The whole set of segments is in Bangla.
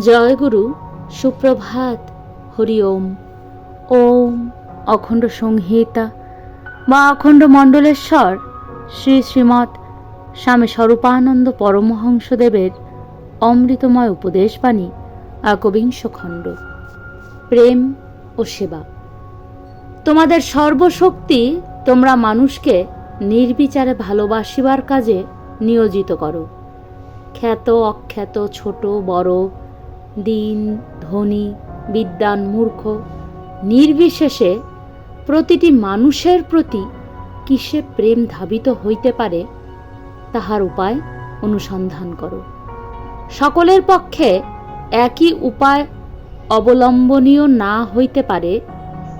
জয় গুরু, সুপ্রভাত, হরি ওম। ওম অখণ্ড সংহিতা। বা অখণ্ড মণ্ডলেশ্বর, শ্রী শ্রীমৎ স্বামী স্বরূপানন্দ পরমহংসদেবের অমৃতময় উপদেশবাণী, একবিংশ খণ্ড। প্রেম ও সেবা। তোমাদের সর্বশক্তি তোমরা মানুষকে নির্বিচারে ভালোবাসিবার কাজে নিয়োজিত করো। খ্যাত, অখ্যাত, ছোট, বড়, দিন, ধনী বিদ্যান মূর্খ, নির্বিশেষে প্রতিটি মানুষের প্রতি কিসে প্রেম ধাবিত হইতে পারে তাহার উপায় অনুসন্ধান করো। সকলের পক্ষে একই উপায় অবলম্বনীয় না হইতে পারে,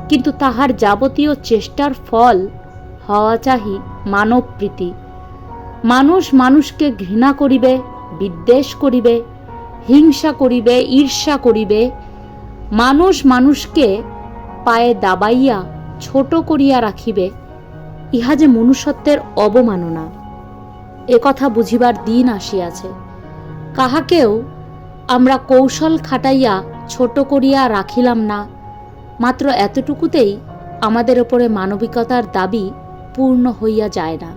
কিন্তু তাহার যাবতীয় চেষ্টার ফল হওয়া চাহি মানবপ্রীতি। মানুষ মানুষকে ঘৃণা করিবে বিদ্বেষ করিবে, হিংসা করিবে, ঈর্ষা করিবে। মানুষ মানুষকে পায়ে দাবাইয়া ছোট করিয়া রাখিবে, ইহা যে মনুষ্যত্বের অবমাননা, এ কথা বুঝিবার দিন আসিয়াছে। কাহাকেও আমরা কৌশল খাটাইয়া ছোট করিয়া রাখিলাম না, মাত্র এতটুকুতেই আমাদের ওপরে মানবিকতার দাবি পূর্ণ হইয়া যায় না।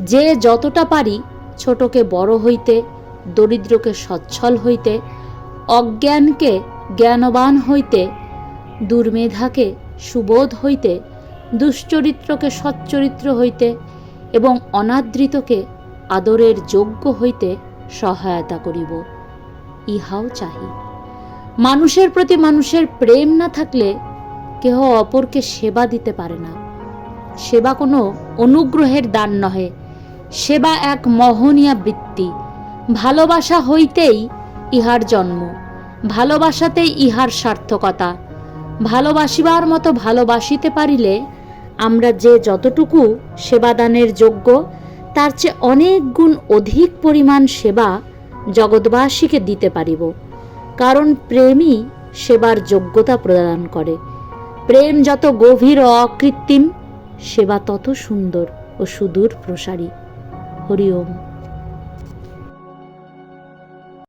যে যতটা পারি ছোটকে বড় হইতে, দরিদ্রকে সচ্ছল হইতে, অজ্ঞানকে জ্ঞানবান হইতে, দুর্মেধাকে সুবোধ হইতে, দুশ্চরিত্রকে সচ্চরিত্র হইতে এবং অনাদৃতকে আদরের যোগ্য হইতে সহায়তা করিব। ইহাও চাহি। মানুষের প্রতি মানুষের প্রেম না থাকলে কেহ অপরকে সেবা দিতে পারে না। সেবা কোনো অনুগ্রহের দান নহে। সেবা এক মহনীয়া বৃত্তি। ভালোবাসা হইতেই ইহার জন্ম, ভালোবাসাতেই ইহার সার্থকতা। ভালোবাসিবার মতো ভালোবাসিতে পারিলে আমরা যে যতটুকু সেবাদানের যোগ্য, তার চেয়ে অনেক গুণ অধিক পরিমাণ সেবা জগৎবাসীকে দিতে পারিব। কারণ প্রেমই সেবার যোগ্যতা প্রদান করে। প্রেম যত গভীর ও অকৃত্রিম, সেবা তত সুন্দর ও সুদূর প্রসারী। হরি ওম